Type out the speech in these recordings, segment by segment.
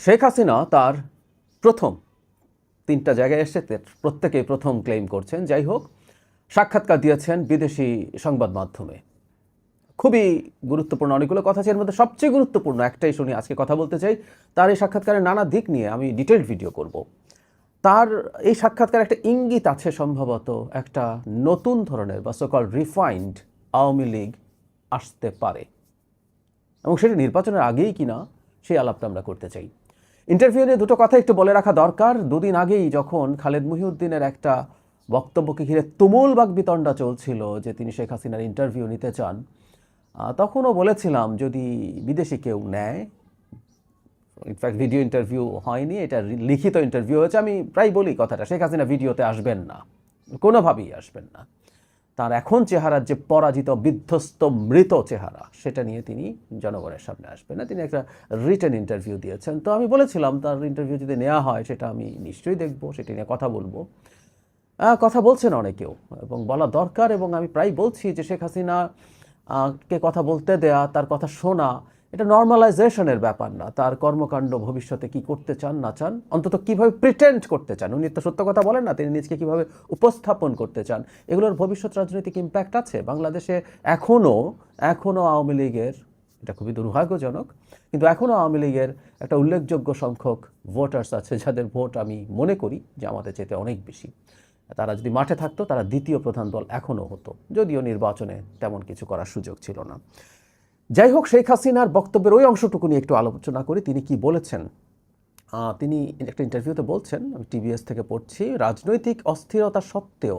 শেখ হাসিনা তার প্রথম তিনটা জায়গায় এসে প্রত্যেকেই প্রথম ক্লেম করছেন। যাই হোক, সাক্ষাৎকার দিয়েছেন বিদেশি সংবাদ মাধ্যমে। খুবই গুরুত্বপূর্ণ অনেকগুলো কথা আছে। এর মধ্যে সবচেয়ে গুরুত্বপূর্ণ একটাই শুনি, আজকে কথা বলতে চাই। তার এই সাক্ষাৎকারের নানা দিক নিয়ে আমি ডিটেলড ভিডিও করব। তার এই সাক্ষাৎকার একটা ইঙ্গিত আছে সম্ভবত একটা নতুন ধরনের বা সকল রিফাইন্ড আওয়ামী লীগ আসতে পারে। এবং সেটা নির্বাচনের আগেই কিনা সেই আলাপটা আমরা করতে চাই। ইন্টারভিউ নিয়ে দুটো কথা একটু বলে রাখা দরকার। দুদিন আগেই যখন খালেদ মুহিউদ্দিনের একটা বক্তব্যকে ঘিরে তুমুল বাক বিতণ্ডা চলছিল যে তিনি শেখ হাসিনার ইন্টারভিউ নিতে চান তখনও বলেছিলাম, যদি বিদেশি কেউ নেয় ইনফ্যাক্ট ভিডিও ইন্টারভিউ হয়নি, এটা লিখিত ইন্টারভিউ হয়েছে, আমি প্রায় বলি কথাটা, শেখ হাসিনা ভিডিওতে আসবেন না, কোনোভাবেই আসবেন না। তার এখন চেহারার যে পরাজিত, বিধ্বস্ত, মৃত চেহারা, সেটা নিয়ে তিনি জনগণের সামনে আসবেন না। তিনি একটা রিটার্ন ইন্টারভিউ দিয়েছেন। তো আমি বলেছিলাম, তার ইন্টারভিউ যদি নেওয়া হয়, সেটা আমি নিশ্চয়ই দেখব, সেটা নিয়ে কথা বলব। কথা বলছেন অনেকেও, এবং বলা দরকার, এবং আমি প্রায় বলছি যে শেখ হাসিনা কে কথা বলতে দেয়া, তার কথা শোনা এটা নর্মালাইজেশনের ব্যাপার না। তার কর্মকাণ্ড ভবিষ্যতে কি করতে চান, না চান, অন্তত কীভাবে প্রিটেন্ড করতে চান। উনি তো সত্য কথা বলেন না, তিনি নিজকে কীভাবে উপস্থাপন করতে চান। এগুলোর ভবিষ্যৎ রাজনৈতিক ইম্প্যাক্ট আছে। বাংলাদেশে এখনও এখনও আওয়ামী লীগের, এটা খুবই দুর্ভাগ্যজনক, কিন্তু এখনও আওয়ামী লীগের একটা উল্লেখযোগ্য সংখ্যক ভোটার্স আছে, যাদের ভোট আমি মনে করি যে আমাদের চেয়ে অনেক বেশি। তারা যদি মাঠে থাকতো, তারা দ্বিতীয় প্রধান দল এখনও হতো। যদিও নির্বাচনে তেমন কিছু করার সুযোগ ছিল না। যাই হোক শেখ হাসিনার বক্তব্যের ওই অংশটুকু নিয়ে একটু আলোচনা করি। তিনি কি বলেছেন? তিনি একটা ইন্টারভিউতে বলছেন, আমি টিভিএস থেকে পড়ছি, রাজনৈতিক অস্থিরতা সত্ত্বেও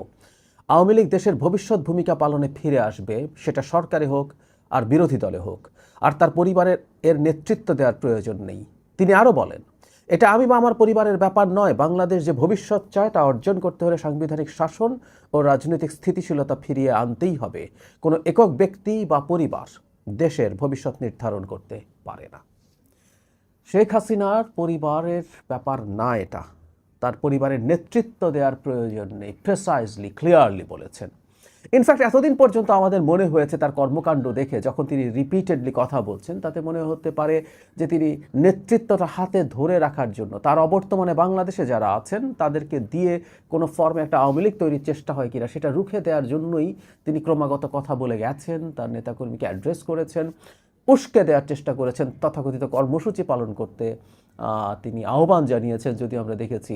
আওয়ামী লীগ দেশের ভবিষ্যৎ ভূমিকা পালনে ফিরে আসবে, সেটা সরকারে হোক আর বিরোধী দলে হোক, আর তার পরিবারের এর নেতৃত্ব দেওয়ার প্রয়োজন নেই। তিনি আরও বলেন, এটা আমি বা আমার পরিবারের ব্যাপার নয়। বাংলাদেশ যে ভবিষ্যৎ চায়, তা অর্জন করতে হলে সাংবিধানিক শাসন ও রাজনৈতিক স্থিতিশীলতা ফিরিয়ে আনতেই হবে। কোনো একক ব্যক্তি বা পরিবার দেশের ভবিষ্যৎ নির্ধারণ করতে পারে না। শেখ হাসিনার পরিবারের ব্যাপার না এটা। তার পরিবারের নেতৃত্ব দেওয়ার প্রয়োজন নেই। প্রেসাইজলি ক্লিয়ারলি বলেছেন। ইনফ্যাক্ট এতদিন পর্যন্ত আমাদের মনে হয়েছে তার কর্মকাণ্ড দেখে, যখন তিনি রিপিটেডলি কথা বলছেন, তাতে মনে হতে পারে যে তিনি নেতৃত্বটা হাতে ধরে রাখার জন্য, তার অবর্তমানে বাংলাদেশে যারা আছেন, তাদেরকে দিয়ে কোনো ফর্মে একটা আওয়ামী লীগ তৈরির চেষ্টা হয় কিনা, সেটা রুখে দেওয়ার জন্যই তিনি ক্রমাগত কথা বলে গেছেন, তার নেতাকর্মীকে অ্যাড্রেস করেছেন, উস্কে দেওয়ার চেষ্টা করেছেন, তথাকথিত কর্মসূচি পালন করতে তিনি আহ্বান জানিয়েছেন যদি আমরা দেখেছি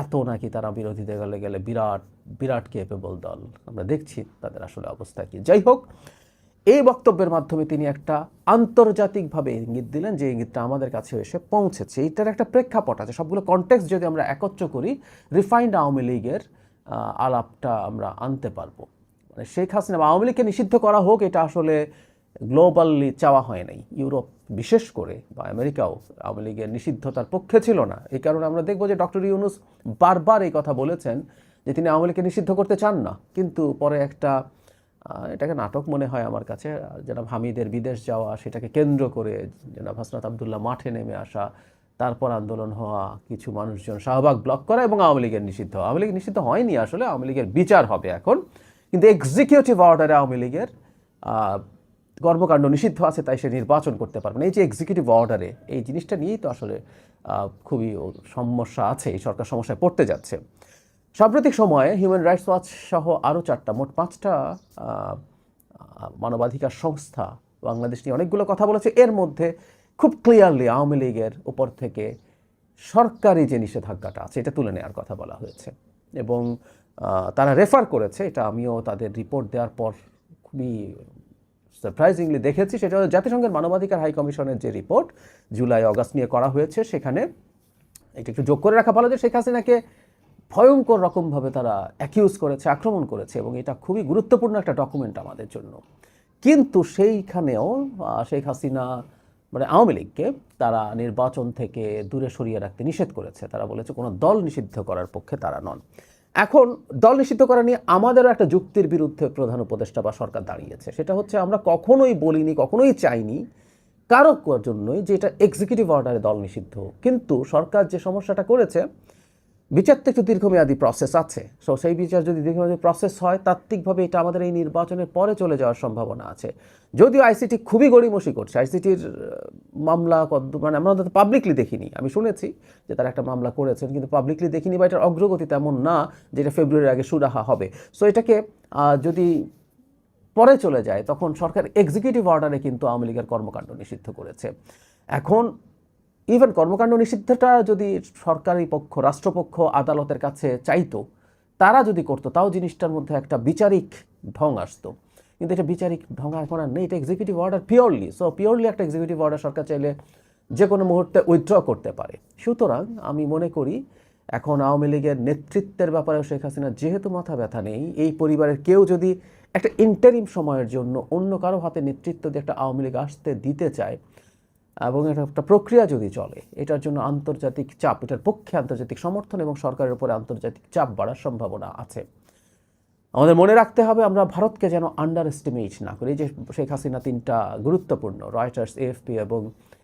এত নাকি তারা বিরোধীদের গেলে গেলে বিরাট বিরাট কেপেবল দল আমরা দেখছি তাদের আসলে অবস্থা কি। যাই হোক, এই বক্তব্যের মাধ্যমে তিনি একটা আন্তর্জাতিকভাবে ইঙ্গিত দিলেন যে ইঙ্গিতটা আমাদের কাছে এসে পৌঁছেছে। এইটার একটা প্রেক্ষাপট আছে। সবগুলো কনটেক্সট যদি আমরা একত্র করি রিফাইন্ড আওয়ামী লীগের আলাপটা আমরা আনতে পারব। মানে শেখ হাসিনা বা আওয়ামী লীগকে নিষিদ্ধ করা হোক, এটা আসলে গ্লোবালি চাওয়া হয় নাই। ইউরোপ বিশেষ করে বা আমেরিকাও আওয়ামী লীগের নিষিদ্ধতার পক্ষে ছিল না। এই কারণে আমরা দেখব যে ডক্টর ইউনুস বারবার এই কথা বলেছেন যে তিনি আওয়ামী লীগকে নিষিদ্ধ করতে চান না। কিন্তু পরে একটা এটাকে নাটক মনে হয় আমার কাছে যেন হামিদের বিদেশ যাওয়া, সেটাকে কেন্দ্র করে যেন হাসনাত আবদুল্লাহ মাঠে নেমে আসা, তারপর আন্দোলন হওয়া, কিছু মানুষজন শাহবাগ ব্লক করা এবং আওয়ামী লীগের নিষিদ্ধ। আওয়ামী লীগ নিষিদ্ধ হয়নি আসলে, আওয়ামী লীগের বিচার হবে এখন। কিন্তু এক্সিকিউটিভ অর্ডারে আওয়ামী লীগের কর্মকাণ্ড নিষিদ্ধ আছে, তাই সে নির্বাচন করতে পারবে না। এই যে এক্সিকিউটিভ অর্ডারে এই জিনিসটা নিয়েই তো আসলে খুবই সমস্যা আছে, এই সরকার সমস্যায় পড়তে যাচ্ছে। সাম্প্রতিক সময়ে হিউম্যান রাইটস ওয়াচ সহ আরও চারটা, মোট পাঁচটা মানবাধিকার সংস্থা বাংলাদেশ নিয়ে অনেকগুলো কথা বলেছে। এর মধ্যে খুব ক্লিয়ারলি আওয়ামী লীগের উপর থেকে সরকারি যে নিষেধাজ্ঞাটা আছে, এটা তুলে নেওয়ার কথা বলা হয়েছে। এবং তারা রেফার করেছে, এটা আমিও তাদের রিপোর্ট দেওয়ার পর খুবই সারপ্রাইজিংলি দেখেছি, সেটা হলো জাতিসংঘের মানবাধিকার হাই কমিশনের যে রিপোর্ট, জুলাই অগাস্ট নিয়ে করা হয়েছে, সেখানে এটা একটু যোগ করে রাখা ভালো যে শেখ হাসিনাকে ভয়ঙ্কর রকমভাবে তারা অ্যাকিউজ করেছে, আক্রমণ করেছে, এবং এটা খুবই গুরুত্বপূর্ণ একটা ডকুমেন্ট আমাদের জন্য। কিন্তু সেইখানেও শেখ হাসিনা মানে আওয়ামী লীগকে তারা নির্বাচন থেকে দূরে সরিয়ে রাখতে নিষেধ করেছে। তারা বলেছে কোনো দল নিষিদ্ধ করার পক্ষে তারা নন। এখন দল নিষিদ্ধ করা নিয়ে আমাদেরও একটা যুক্তির বিরুদ্ধে প্রধান উপদেষ্টা বা সরকার দাঁড়িয়েছে। সেটা হচ্ছে আমরা কখনোই বলিনি, কখনোই চাইনি কারও জন্যই যে এটা এক্সিকিউটিভ অর্ডারে দল নিষিদ্ধ কিন্তু সরকার যে সমস্যাটা করেছে বিচার তো একটু দীর্ঘমেয়াদী প্রসেস আছে। সো সেই বিচার যদি দীর্ঘমেয়াদী প্রসেস হয়, তাত্ত্বিকভাবে এটা আমাদের এই নির্বাচনের পরে চলে যাওয়ার সম্ভাবনা আছে। যদিও আইসিটি খুবই গড়িমসি করছে আইসিটির মামলা মানে আমরা অন্তত পাবলিকলি দেখিনি। আমি শুনেছি যে তারা একটা মামলা করেছেন, কিন্তু পাবলিকলি দেখিনি বা এটার অগ্রগতি তেমন না যেটা ফেব্রুয়ারির আগে সুরাহা হবে। সো এটাকে যদি পরে চলে যায়, তখন সরকার এক্সিকিউটিভ অর্ডারে কিন্তু আওয়ামী লীগের কর্মকাণ্ড নিষিদ্ধ করেছে। এখন ইভেন কর্মকাণ্ড নিষিদ্ধটা যদি সরকারি পক্ষ, রাষ্ট্রপক্ষ, আদালতের কাছে চাইতো, তারা যদি করতো, তাও জিনিসটার মধ্যে একটা বিচারিক ঢং আসতো। কিন্তু এটা বিচারিক ঢং এখন আর নেই, এটা executive order purely so purely একটা এক্সিকিউটিভ অর্ডার সরকার চাইলে যে কোনো মুহূর্তে উইথড্র করতে পারে। সুতরাং আমি মনে করি, এখন আওয়ামী লীগের নেতৃত্বের ব্যাপারে শেখ হাসিনা যেহেতু মাথা ব্যথা নেই, এই পরিবারের কেউ যদি একটা ইন্টারিম সময়ের জন্য অন্য কারও হাতে নেতৃত্ব দিয়ে একটা আওয়ামী লীগ আসতে দিতে চায় এবং এটা একটা প্রক্রিয়া যদি চলে, এটার জন্য আন্তর্জাতিক চাপ, এটার পক্ষে আন্তর্জাতিক সমর্থন এবং সরকারের উপরে আন্তর্জাতিক চাপ বাড়ার সম্ভাবনা আছে। আমাদের মনে রাখতে হবে আমরা ভারতকে যেন আন্ডার এস্টিমেট না করি। যে শেখ হাসিনা তিনটা গুরুত্বপূর্ণ রয়টার্স এএফপি এবং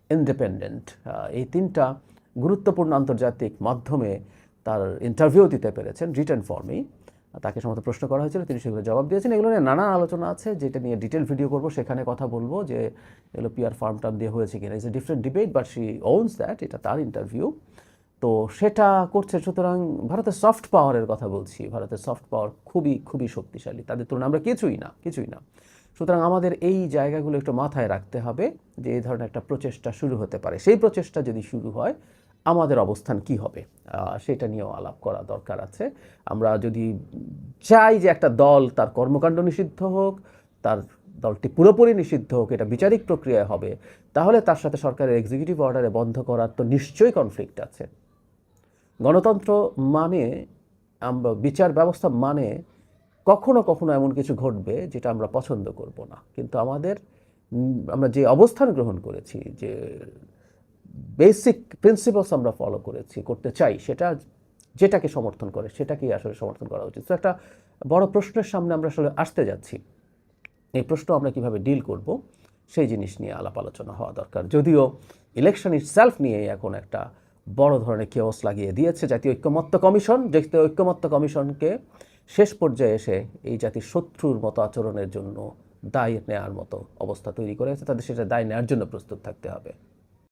ইন্ডিপেন্ডেন্ট এই তিনটা গুরুত্বপূর্ণ আন্তর্জাতিক মাধ্যমে তার ইন্টারভিউ দিতে পেরেছেন রিটার্ন ফর্মেই তাকে সমস্ত প্রশ্ন করা হয়েছিল, তিনি সেগুলো জবাব দিয়েছেন। এগুলো নিয়ে নানান আলোচনা আছে, যেটা নিয়ে ডিটেল ভিডিও করব, সেখানে কথা বলব যে এগুলো পিআর ফার্ম টার্ম দিয়ে হয়েছে কিনা। It's a different debate but she owns that এটা তার ইন্টারভিউ তো সেটা করছে, সুতরাং ভারতের সফট পাওয়ারের কথা বলছি। ভারতের সফট পাওয়ার খুবই খুবই শক্তিশালী। তাদের তুলনায় আমরা কিছুই না কিছুই না। সুতরাং আমাদের এই জায়গাগুলো একটু মাথায় রাখতে হবে যে এই ধরনের একটা প্রচেষ্টা শুরু হতে পারে। সেই প্রচেষ্টা যদি শুরু হয় আমাদের অবস্থান কি হবে? সেটা নিয়েও আলাপ করা দরকার আছে। আমরা যদি চাই যে একটা দল তার কর্মকাণ্ড নিষিদ্ধ হোক, তার দলটি পুরোপুরি নিষিদ্ধ হোক, এটা বিচারিক প্রক্রিয়ায় হবে, তাহলে তার সাথে সরকারের এক্সিকিউটিভ অর্ডারে বন্ধ করার তো নিশ্চয়ই কনফ্লিক্ট আছে। গণতন্ত্র মানে আমরা বিচার ব্যবস্থা মানে কখনো কখনো এমন কিছু ঘটবে যেটা আমরা পছন্দ করব না। কিন্তু আমাদের আমরা যে অবস্থান গ্রহণ করেছি, যে বেসিক প্রিন্সিপালস আমরা ফলো করেছি, করতে চাই, সেটা যেটাকে সমর্থন করে, সেটাকেই আসলে সমর্থন করা উচিত। তো একটা বড় প্রশ্নের সামনে আমরা আসলে আসতে যাচ্ছি। এই প্রশ্ন আমরা কীভাবে ডিল করব, সেই জিনিস নিয়ে আলাপ আলোচনা হওয়া দরকার। যদিও ইলেকশন সেলফ নিয়ে এখন একটা বড় ধরনের কেওস লাগিয়ে দিয়েছে জাতীয় ঐক্যমত্য কমিশন, জাতীয় ঐক্যমত্য কমিশনকে শেষ পর্যায়ে এসে এই জাতির শত্রুর মতো আচরণের জন্য দায় নেওয়ার মতো অবস্থা তৈরি করেছে। তাদের সেটা দায় নেওয়ার জন্য প্রস্তুত থাকতে হবে।